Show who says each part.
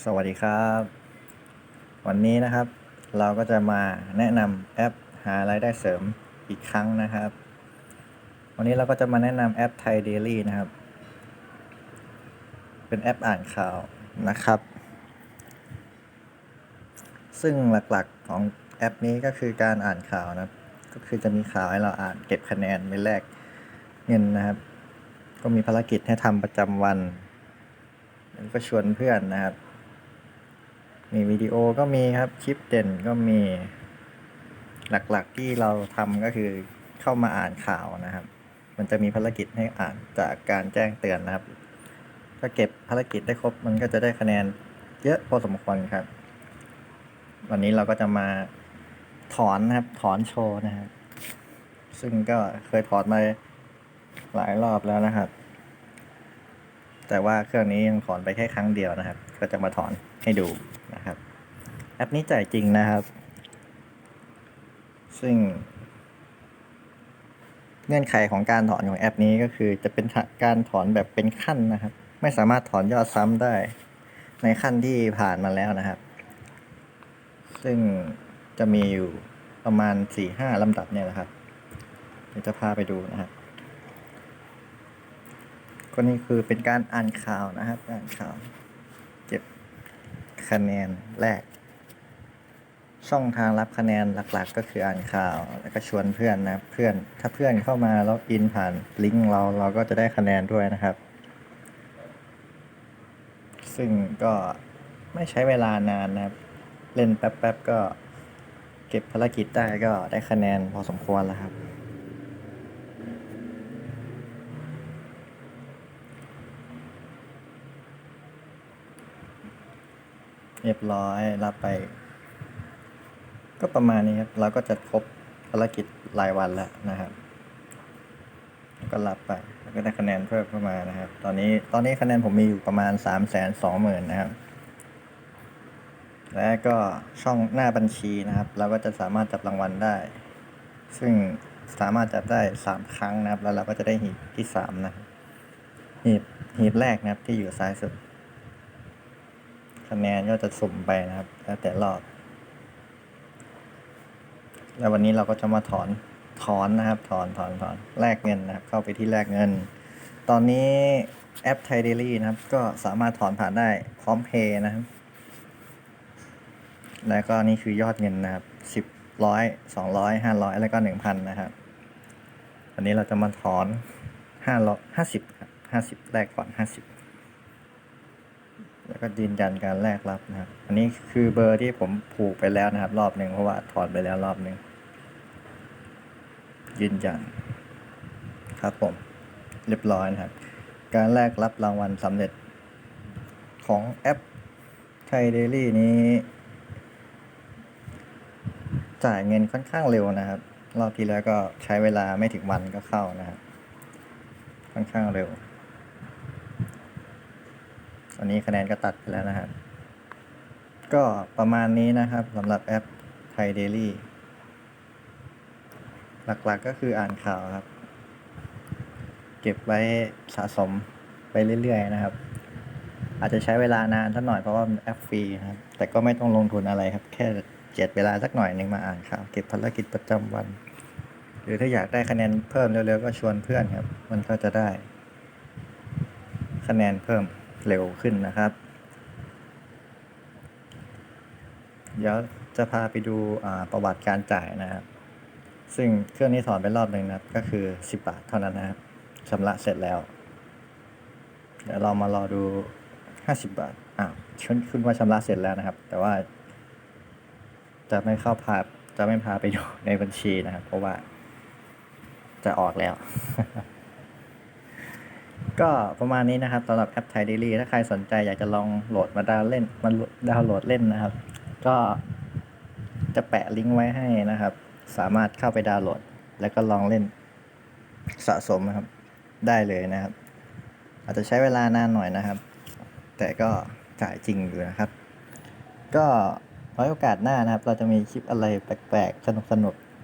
Speaker 1: สวัสดีครับ วันนี้นะครับ เราก็จะมาแนะนำแอปหารายได้เสริมอีกครั้งนะครับ วันนี้เราก็จะมาแนะนำแอปไทยเดลี่นะครับ เป็นแอปอ่านข่าวนะครับ ซึ่งหลักๆของแอปนี้ก็คือการอ่านข่าวนะครับ ก็คือจะมีข่าวให้เราอ่านเก็บคะแนนไปแลกเงินนะครับ ก็มีภารกิจให้ทำประจำวันก็ชวนเพื่อนนะครับ มีวิดีโอก็มีครับคลิปเด่นก็มี หลักๆที่เราทำก็คือเข้ามาอ่านข่าวนะครับ มันจะมีภารกิจให้อ่านจากการแจ้งเตือนนะครับ ถ้าเก็บภารกิจได้ครบมันก็จะได้คะแนนเยอะพอสมควรครับ วันนี้เราก็จะมาถอนนะครับ ถอนโชว์นะครับ ซึ่งก็เคยถอนมาหลายรอบแล้วนะครับ แต่ว่าเครื่องนี้ยังถอนไปแค่ครั้งเดียวนะครับ ก็จะมาถอน ให้ดูนะครับ แอปนี้จ่ายจริงนะครับ ซึ่ง เงื่อนไขของการถอนของแอปนี้ก็คือจะเป็นการถอนแบบเป็นขั้นนะครับ ไม่สามารถถอนยอดซ้ำได้ ในขั้นที่ผ่านมาแล้วนะครับ ซึ่งจะมีอยู่ประมาณสี่ห้าลำดับเนี่ยแหละครับเดี๋ยวจะพาไปดูนะครับก็นี่คือเป็นการอ่านข่าวนะครับอ่านข่าว คะแนนแรก ช่องทางรับคะแนนหลักๆ ก็คืออ่านข่าว แล้วก็ชวนเพื่อนนะเพื่อนถ้าเพื่อนเข้ามาแล้วอินผ่านลิงก์เราเราก็จะได้คะแนนด้วยนะครับ ซึ่งก็ไม่ใช้เวลานานนะครับ เล่นแป๊บๆก็เก็บภารกิจได้ก็ได้คะแนนพอสมควรแล้วครับ เรียบร้อยรับไป ก็ประมาณนี้ครับ เราก็จะครบภารกิจรายวันแล้วนะครับ ก็รับไปแล้วก็ได้คะแนนเพิ่มเข้ามานะครับ ตอนนี้ตอนนี้คะแนนผมมีอยู่ประมาณสามแสนสองหมื่นนะครับ และก็ช่องหน้าบัญชีนะครับ เราก็จะสามารถจับรางวัลได้ ซึ่งสามารถจับได้สามครั้งนะครับ แล้วเราก็จะได้หีบที่สามนะหีบหีบแรกนะครับที่อยู่ซ้ายสุด คะแนนก็จะสุ่มไปนะครับ แล้วแต่รอบ แล้ววันนี้เราก็จะมาถอนถอนนะครับ ถอนถอนถอนแลกเงินนะครับ เข้าไปที่แลกเงิน ตอนนี้แอปไทยเดลี่นะครับ ก็สามารถถอนผ่านได้พร้อมเพย์นะครับ แล้วก็นี่คือยอดเงินนะครับสิบร้อยสองร้อยห้าร้อยแล้วก็หนึ่งพันนะครับ วันนี้เราจะมาถอนห้าร้อยห้าสิบครับห้าสิบแรกก่อนห้าสิบ แล้วก็ยืนยันการแลกรับนะครับ อันนี้คือเบอร์ที่ผมผูกไปแล้วนะครับ รอบหนึ่งเพราะว่าถอนไปแล้วรอบหนึ่งยืนยันครับผม เรียบร้อยนะครับ การแลกรับรางวัลสำเร็จของแอปไทยเดลี่นี้ จ่ายเงินค่อนข้างเร็วนะครับ รอบที่แล้วก็ใช้เวลาไม่ถึงวันก็เข้านะครับ ค่อนข้างเร็ว อนนี้คะแนนก็ตัดไปแล้วนะครับ ก็ประมาณนี้นะครับสำหรับแอปไทยเดลี่หลักๆก็คืออ่านข่าวครับ เก็บไว้สะสมไปเรื่อยๆนะครับ อาจจะใช้เวลานานสักหน่อยเพราะว่ามันแอปฟรีนะครับ แต่ก็ไม่ต้องลงทุนอะไรครับ แค่เจ็ดเวลาสักหน่อยหนึ่งมาอ่านข่าวเก็บภารกิจประจำวัน หรือถ้าอยากได้คะแนนเพิ่มเร็วๆก็ชวนเพื่อนครับ มันก็จะได้ คะแนนเพิ่ม เร็วขึ้นนะครับ เดี๋ยวจะพาไปดูประวัติการจ่ายนะครับ ซึ่งเครื่องนี้ถอนไปรอบหนึ่งนะครับ ก็คือ 10 บาทเท่านั้นนะครับชำระเสร็จแล้ว เดี๋ยวเรามารอดู 50 บาทอ้าวขึ้นขึ้นว่าชำระเสร็จแล้วนะครับ แต่ว่า จะไม่เข้าพาจะไม่พาไปอยู่ในบัญชีนะครับ เพราะว่าจะออกแล้ว ก็ประมาณนี้นะครับสำหรับแอปไทยเดลี่ถ้าใครสนใจอยากจะลองโหลดมาดาวน์เล่นมาดาวน์โหลดเล่นนะครับ ก็จะแปะลิงก์ไว้ให้นะครับ สามารถเข้าไปดาวน์โหลด แล้วก็ลองเล่นสะสมนะครับ ได้เลยนะครับ อาจจะใช้เวลานานหน่อยนะครับ แต่ก็จ่ายจริงอยู่นะครับ ก็ไว้โอกาสหน้านะครับ เราจะมีคลิปอะไรแปลกๆ สนุกๆ